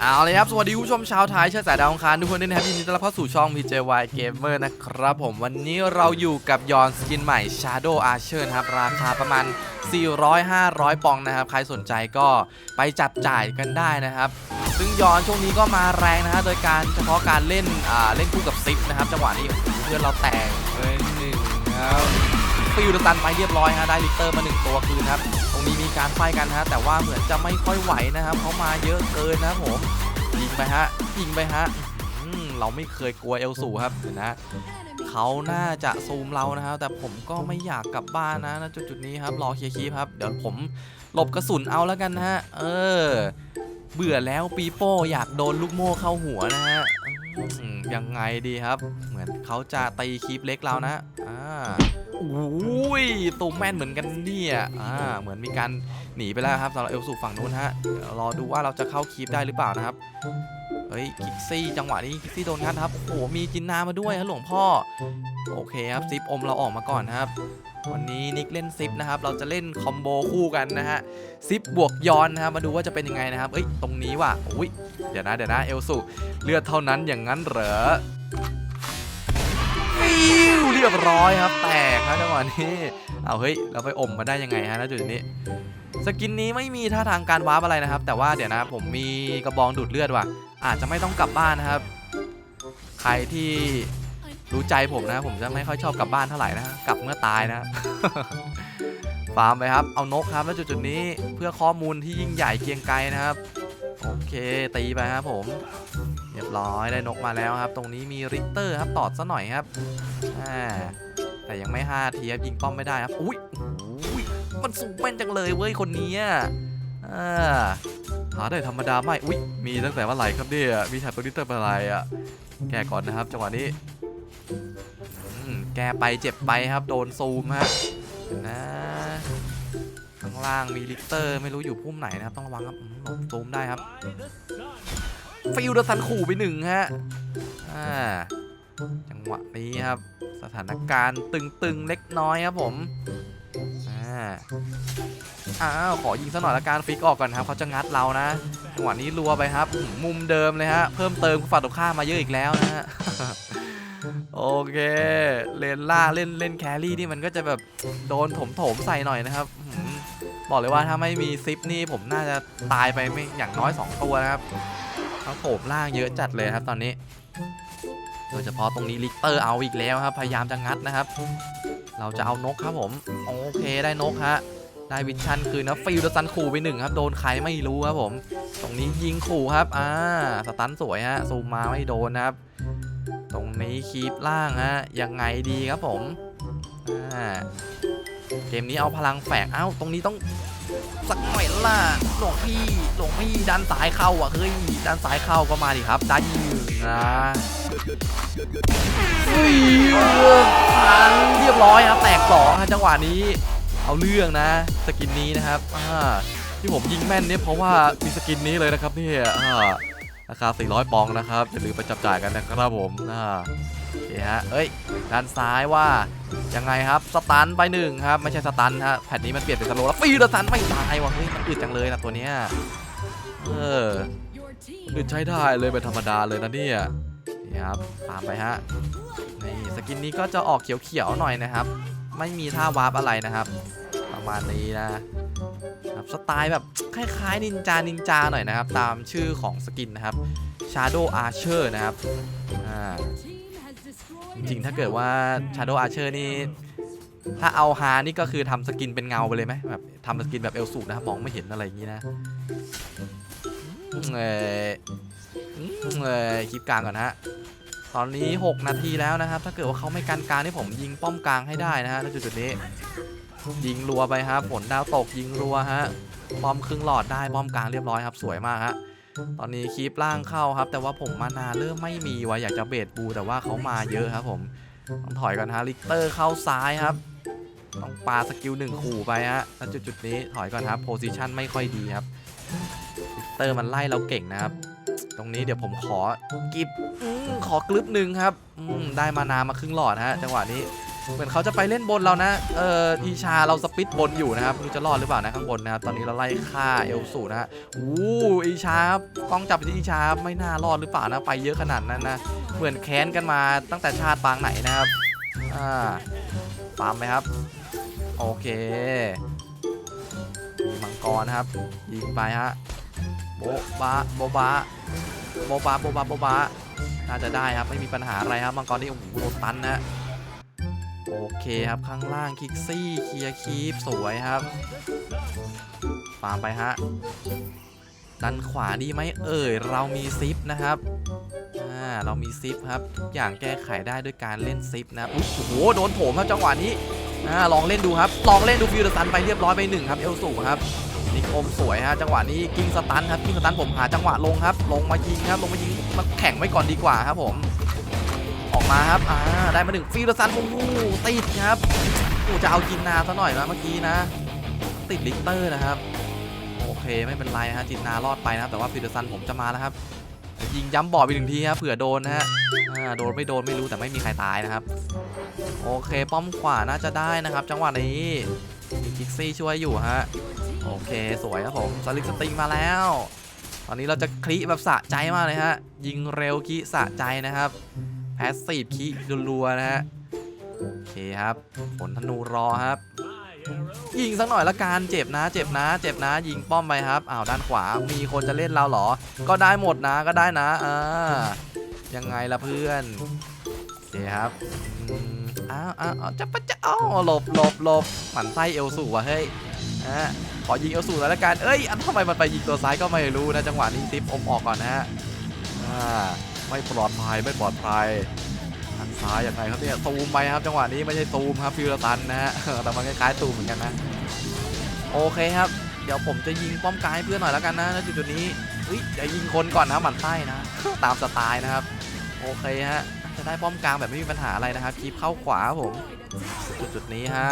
เอาเลยครับ สวัสดีคุณผู้ชมชาวไทยเชื้อสายดาวอังคารทุกคนด้วยนะครับยินดีต้อนรับเข้าสู่ช่อง PJY Gamer นะครับผมวันนี้เราอยู่กับยอนสกินใหม่ Shadow Archer นะครับ ราคาประมาณ 400-500 ปองนะครับ ใครสนใจก็ไปจับจ่ายกันได้นะครับ ซึ่งยอนช่วงนี้ก็มาแรงนะฮะโดยการเฉพาะการเล่นอ่าเล่นคู่กับซิปนะครับ จังหวะนี้เพื่อนเราแตกเลยหนึ่งครับ ฟิวดตันไปเรียบร้อยฮะได้ลิเตอร์มาหนึ่งตัวคืนครับ ตรงนี้มีการไฟกันฮะแต่ว่าเหมือนจะไม่ค่อยไหวนะครับเขามาเยอะเกินนะครับผมยิงไปฮะยิงไปฮะเราไม่เคยกลัวเอลสูครับเห็นนะเขาน่าจะซูมเรานะครับ แต่ผมก็ไม่อยากกลับบ้านนะณจุดจุดนี้ครับรอเคลียร์คีปครับ เดี๋ยวผมหลบกระสุนเอาแล้วกันนะฮะเออ เบื่อแล้วปีโป้อยากโดนลูกโม่เข้าหัวนะฮะยังไงดีครับ เหมือนเขาจะตีคีปเล็กเรานะอ่า อุ้ยตูแม่นเหมือนกันเนี่ยอ่าเหมือนมีการหนีไปแล้วครับสำหรับเอลสูฝั่งนู้นฮะรอดูว่าเราจะเข้าคีปได้หรือเปล่านะครับเฮ้ยคิกซี่จังหวะนี้คิกซี่โดนงัดครับโอ้โหมีจินนามาด้วยฮะหลวงพ่อโอเคครับซิปอมเราออกมาก่อนครับ วันนี้นิกเล่นซิปนะครับเราจะเล่นคอมโบคู่กันนะฮะซิปบวกย้อนนะครับมาดูว่าจะเป็นยังไงนะครับเอ้ยตรงนี้ว่ะอุ้ยเดี๋ยวนะเดี๋ยวนะเอลสุเลือดเท่านั้นอย่างนั้นเหรอ ฟิวเรียบร้อยครับ แตกครับจังหวะนี้ เอาเฮ้ย เราไปอมมาได้ยังไงฮะณจุดนี้ สกินนี้ไม่มีท่าทางการวาร์ปอะไรนะครับ แต่ว่าเดี๋ยวนะผมมีกระบองดูดเลือดว่ะ อาจจะไม่ต้องกลับบ้านนะครับ ใครที่รู้ใจผมนะผมจะไม่ค่อยชอบกลับบ้านเท่าไหร่นะกลับเมื่อตายนะฟาร์มไปครับ เอานกครับแล้วจุดจุดๆนี้เพื่อข้อมูลที่ยิ่งใหญ่เกียงไกรนะครับ โอเคตีไปครับผม ร้อยได้นกมาแล้วครับ ตรงนี้มีริกเตอร์ครับตอดซะหน่อยครับอ่าแต่ยังไม่5ทีครับยิงป้อมไม่ได้ครับอุ้ยอุ้ยมันสูงแม่นจังเลยเว้ยคนนี้อ่าหาได้ธรรมดาไม่อุ้ยมีตั้งแต่ว่าไหร่ครับเนี่ยมีแถบตัวริกเตอร์อะไรอะแกก่อนนะครับจังหวะนี้แกไปเจ็บไปครับโดนซูมฮะนะข้างล่างมีลิกเตอร์ไม่รู้อยู่พุ่มไหนนะครับต้องระวังครับอืมหลบซูมได้ครับ ฟิลเดอร์ซันขู่ไปหนึ่งฮะอ่าจังหวะนี้ครับ สถานการณ์ตึงๆเล็กน้อยครับผมอ่าอ้าวขอยิงสักหน่อยละกันฟิกออกก่อนครับเขาจะงัดเรานะจังหวะนี้รัวไปครับ มุมเดิมเลยฮะ เพิ่มเติมฝ่ายตรงข้ามมาเยอะอีกแล้วนะฮะโอเค เลนล่าเล่นเล่นแครี่นี่มันก็จะแบบโดนถมโถมใส่หน่อยนะครับบอกเลยว่าถ้าไม่มีซิปนี่ผมน่าจะตายไปไม่อย่างน้อย 2 ตัวนะครับ เขาโถมล่างเยอะจัดเลยครับตอนนี้ โดยเฉพาะตรงนี้ลิกเตอร์เอาอีกแล้วครับ พยายามจะงัดนะครับ เราจะเอานกครับผม โอเคได้นกฮะ ได้วิชันคืนนะฟิลด์ซันขู่ไปหนึ่งครับ โดนใครไม่รู้ครับผม ตรงนี้ยิงขู่ครับ อ่า สตันสวยฮะ ซูมมาไม่โดนนะครับ ตรงนี้คีปล่างฮะ ยังไงดีครับผม อ่า เกมนี้เอาพลังแฝงเอ้า ตรงนี้ต้อง สักหน่อยล่ะหลวงพี่หลวงพี่ดันสายเข้าอะเฮ้ยดันสายเข้าก็มาดิครับได้ยิงนะเฮ้ยทันเรียบร้อยครับแตกสองจังหวะนี้ เอาเรื่องนะ สกินนี้นะครับอ่าที่ผมยิงแม่นเนี่ยเพราะว่ามีสกินนี้เลยนะครับเนี่ยอ่าราคา 400 ปองนะครับอย่าลืมไปจับจ่ายกันนะครับผมอ่า โอเคฮะเอ้ยด้านซ้ายว่ายังไงครับสตันไปหนึ่งครับไม่ใช่สตันฮะแผ่นนี้มันเปลี่ยนเป็นสโลว์แล้วฟีดสตันไม่ตายว่ะเฮ้ยมันอึดจังเลยนะตัวเนี้ยเออมึดใช้ได้เลยเป็นธรรมดาเลยนะเนี่ยนี่ครับตามไปฮะนี่สกินนี้ก็จะออกเขียวๆหน่อยนะครับ ไม่มีท่าวาร์ปอะไรนะครับ ประมาณนี้นะครับสไตล์แบบคล้ายๆนินจานินจาหน่อยนะครับ ตามชื่อของสกินนะครับ Shadow Archer นะครับอ่า จริงๆถ้าเกิดว่า Shadow Archer นี่ถ้าเอาฮานี่ก็คือทำสกินเป็นเงาไปเลยไหมแบบทำสกินแบบเอลสูนะครับมองไม่เห็นอะไรอย่างนี้นะอืมเอออืมเออคลิปกลางก่อนฮะตอนนี้ 6 นาทีแล้วนะครับ ถ้าเกิดว่าเขาไม่กันกลางนี่ผมยิงป้อมกลางให้ได้นะฮะณจุดๆนี้ ยิงรัวไปครับฝนดาวตกยิงรัวฮะบอมครึ่งหลอดได้บอมกลางเรียบร้อยครับ สวยมากฮะ ตอนนี้คีปล่างเข้าครับ แต่ว่าผมมานาเริ่มไม่มีวะอยากจะเบดบู แต่ว่าเขามาเยอะครับผมต้องถอยก่อนฮะลิกเตอร์เข้าซ้ายครับ ต้องปาสกิลหนึ่งขู่ไปฮะแล้วจุดๆนี้ถอยก่อนครับโพซิชันไม่ค่อยดีครับลิกเตอร์มันไล่เราเก่งนะครับ ตรงนี้เดี๋ยวผมขอกิบขอกลึบหนึ่งครับได้มานามาครึ่งหลอดฮะจังหวะนี้ เหมือนเขาจะไปเล่นบนเรานะ เอออีชาเราสปิดบนอยู่นะครับไม่รู้จะรอดหรือเปล่านะข้างบนนะครับตอนนี้เราไล่ฆ่าเอลสูนะฮะอู้อีชาครับกล้องจับไปที่อีชาไม่น่ารอดหรือเปล่านะไปเยอะขนาดนั้นนะเหมือนแค้นกันมาตั้งแต่ชาติปางไหนนะครับอ่าตามไปครับ โอเคมีมังกรนะครับยิงไปฮะโบบะโบบะโบบะโบบะโบบะน่าจะได้ครับไม่มีปัญหาอะไรครับมังกรนี่โอ้โหโดนตันนะ โอเคครับข้างล่างคิกซี่เคลียร์คีปสวยครับฟาร์มไปฮะดันขวาดีไหมเอ่ยเรามีซิปนะครับอ่าเรามีซิปครับทุกอย่างแก้ไขได้ด้วยการเล่นซิปนะโอ้โหโดนโถมครับจังหวะนี้อ่าลองเล่นดูครับลองเล่นดูฟิวเดอร์ซันไปเรียบร้อยไปหนึ่งครับเอลสูครับนิคมสวยฮะจังหวะนี้กิ้งสตันครับกิ้งสตันผมหาจังหวะลงครับ ลงมายิงครับลงมายิงมาแข่งไว้ก่อนดีกว่าครับผม มาครับอ่าได้มาหนึ่งฟิวเดอร์ซันโอ้โหติดครับโอ้จะเอาจินนาซะหน่อยนะเมื่อกี้นะ ติดลิกเตอร์นะครับ โอเคไม่เป็นไรฮะจินนารอดไปนะครับแต่ว่าฟิวเดอร์ซันผมจะมาแล้วครับยิงย้ำบอดไปหนึ่งทีครับเผื่อโดนนะฮะโดนไม่โดนไม่รู้แต่ไม่มีใครตายนะครับ โอเคป้อมขวาน่าจะได้นะครับ จังหวะนี้มีคิกซี่ช่วยอยู่ฮะโอเคสวยครับผมสลิกสติงมาแล้ว ตอนนี้เราจะคลิแบบสะใจมากเลยฮะยิงเร็วคิสะใจนะครับ แพสซีฟคิรัวๆนะฮะโอเคครับ ผลธนูรอครับ ยิงสักหน่อยละกันเจ็บนะ เจ็บนะ เจ็บนะ ยิงป้อมไปครับอ้าวด้านขวามีคนจะเล่นเราเหรอ ก็ได้หมดนะก็ได้นะอ่ายังไงล่ะเพื่อนโอเคครับอ้าวอ้าวจะปะจะอ้าวหลบหลบหลบหมันไส้เอลสูว่ะเฮ้ยอะขอยิงเอลสูแล้วละกันเอ้ยอันทำไมมันไปยิงตัวซ้ายก็ไม่รู้นะจังหวะนี้ซิปอมออกก่อนนะฮะอ่า ไม่ปลอดภัยไม่ปลอดภัยทางซ้ายยังไงครับเนี่ยซูมไปครับจังหวะนี้ไม่ใช่ซูมครับฟิวตันนะฮะแต่มันคล้ายๆซูมเหมือนกันนะโอเคครับ เดี๋ยวผมจะยิงป้อมกายให้เพื่อนหน่อยแล้วกันนะณจุดนี้อุ้ยเดี๋ยวยิงคนก่อนนะหมันไส้นะตามสไตล์นะครับ โอเคฮะจะได้ป้อมกลางแบบไม่มีปัญหาอะไรนะครับคีบเข้าขวาครับผมจุดนี้ฮะ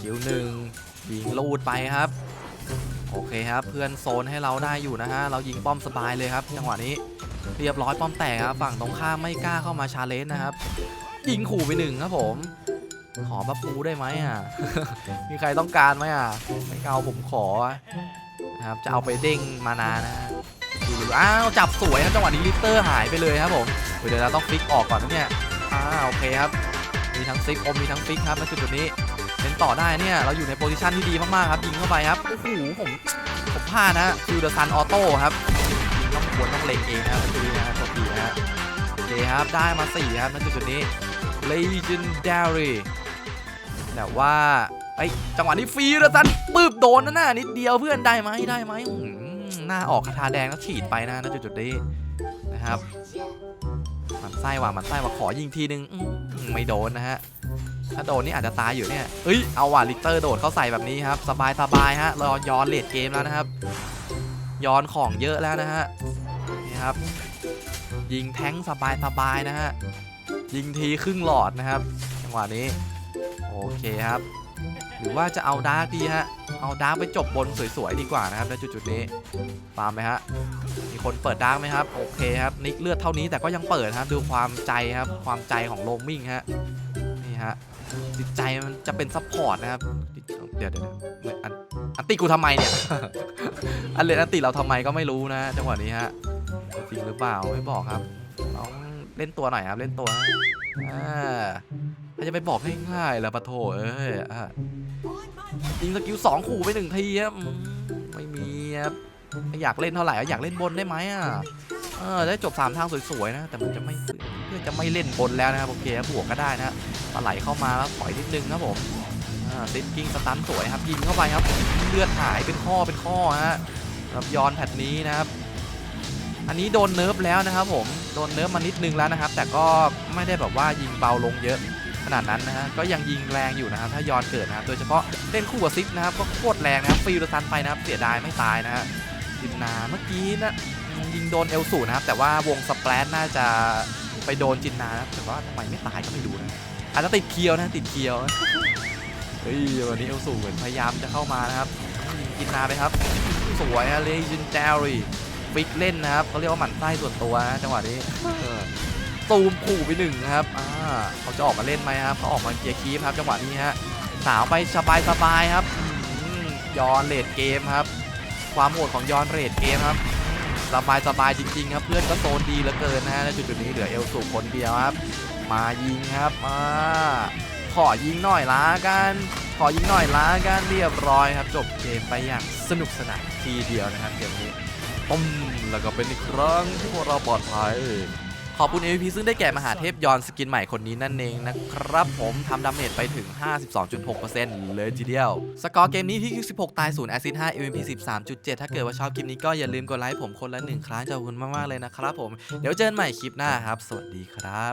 คิวหนึ่งยิงลูดไปครับ โอเคครับเพื่อนโซนให้เราได้อยู่นะฮะเรายิงป้อมสบายเลยครับจังหวะนี้เรียบร้อยป้อมแตกครับฝั่งตรงข้ามไม่กล้าเข้ามาชาเลนจ์นะครับยิงขู่ไปหนึ่งครับผมขอบัฟฟูได้ไหมอะ มีใครต้องการไหมอะ ไม่เอาผมขอนะครับ จะเอาไปเด้งมานานะฮะดูอ้าวจับสวยครับจังหวะนี้ลิเตอร์หายไปเลยครับผม เดี๋ยวเราต้องฟิกออกก่อนนะเนี่ยอ่าโอเคครับ มีทั้งซิกอมมีทั้งฟิกครับณจุดจุดนี้ เล่นต่อได้เนี่ย เราอยู่ในโพซิชันที่ดีมากๆครับยิงเข้าไปครับ โอ้โหผม ผมพลาดนะฟิวเดอร์ซันออโต้ครับยิงต้องควรต้องเล็งเองนะครับจุดนี้นะครับโทษทีนะโอเคครับได้มาสี่ครับณจุดจุดนี้ legendary แต่ว่าไอจังหวะนี้ฟิวเดอร์ซันปืบโดนนะน่ะนิดเดียวเพื่อนได้ไหมได้ไหมหน้าออกคาถาแดงแล้วฉีดไปนะณจุดจุดนี้นะครับมันไส้ว่ะมันไส้ว่ะขอยิงทีนึงไม่โดนนะฮะ ถ้าโดนนี่อาจจะตายอยู่เนี่ยเอ้ย เอาว่ะลิกเตอร์โดดเข้าใส่แบบนี้ครับ สบายสบายฮะรอย้อนเลดเกมแล้วนะครับ ย้อนของเยอะแล้วนะฮะ นี่ครับ ยิงแท้งสบายสบายนะฮะ ยิงทีครึ่งหลอดนะครับ จังหวะนี้ โอเคครับ หรือว่าจะเอาดาร์กดีฮะ เอาดาร์กไปจบบนสวยๆดีกว่านะครับในจุดๆนี้ฟาร์มไหมฮะ มีคนเปิดดาร์กไหมครับ โอเคครับ นิกเลือดเท่านี้แต่ก็ยังเปิดครับ ดูความใจครับ ความใจของโลมิงฮะ นี่ฮะ จิตใจมันจะเป็นซัพพอร์ตนะครับจิตเดี๋ยวเดี๋ยวเดี๋ยวเหมือนอันอันติกูทำไมเนี่ย อันเลนอันติเราทำไมก็ไม่รู้นะจังหวะนี้ฮะจริงหรือเปล่าไม่บอกครับต้องเล่นตัวหน่อยครับเล่นตัวนะอ่าถ้าจะไปบอกง่ายๆละปะโถเอ้ยอะยิงสกิลสองขู่ไปหนึ่งทีครับอืมไม่มีครับไม่อยากเล่นเท่าไหร่อะอยากเล่นบนได้ไหมอะเออได้จบสามทางสวยๆนะ แต่มันจะไม่เพื่อนจะไม่เล่นบนแล้วนะครับโอเคครับบวกก็ได้นะ ปลาไหลเข้ามาแล้วถอยนิดนึงครับผมอ่าซิดกิ้งสตันสวยครับยิงเข้าไปครับเลือดหายเป็นข้อเป็นข้อฮะรับยอนแพทนี้นะครับ อันนี้โดนเนิร์ฟแล้วนะครับผมโดนเนิร์ฟมานิดนึงแล้วนะครับ แต่ก็ไม่ได้แบบว่ายิงเบาลงเยอะขนาดนั้นนะฮะก็ยังยิงแรงอยู่นะครับ ถ้ายอนเกิดนะครับ โดยเฉพาะเล่นคู่กับซิกนะครับก็โคตรแรงนะครับฟิลด์ซันไปนะครับ เสียดายไม่ตายนะฮะจินนาเมื่อกี้นะยิงโดนเอลสูนะครับแต่ว่าวงสเปรดน่าจะไปโดนจินนานะแต่ว่าทำไมไม่ตายก็ไม่รู้นะ อาจจะติดเคียวนะติดเคียวเฮ้ยวันนี้เอลสูเหมือนพยายามจะเข้ามานะครับยิงกินนาไปครับสวยฮะเลจินดารีฟิกเล่นนะครับเขาเรียกว่าหมั่นไส้ส่วนตัวนะจังหวะนี้เออตูมขู่ไปหนึ่งครับอ่าเขาจะออกมาเล่นไหมครับเขาออกมาเกียร์คีฟครับจังหวะนี้ฮะสาวไปสบายสบายๆครับอืมยอนเลดเกมครับ ความโหดของยอนเรดเกมครับสบายสบายๆจริงๆครับเพื่อนก็โซนดีเหลือเกินนะฮะในจุดๆนี้เหลือเอลสูคนเดียวครับ มายิงครับมาขอยิงหน่อยละกัน ขอยิงหน่อยละกันเรียบร้อยครับ จบเกมไปอย่างสนุกสนานทีเดียวนะครับเกมนี้ปุ้มแล้วก็เป็นอีกครั้งที่พวกเราปลอดภัยขอบคุณ MVP ซึ่งได้แก่มหาเทพยอนสกินใหม่คนนี้นั่นเองนะครับผมทำดาเมจไปถึง 52.6%เลยทีเดียว สกอร์เกมนี้พี่คิว16 ตาย 0 แอซิด5 MVP 13.7 ถ้าเกิดว่าชอบคลิปนี้ก็อย่าลืมกดไลค์ผมคนละหนึ่งครั้งจะขอบคุณมาก ๆ เลยนะครับผม เดี๋ยวเจอกันใหม่คลิปหน้าครับ สวัสดีครับ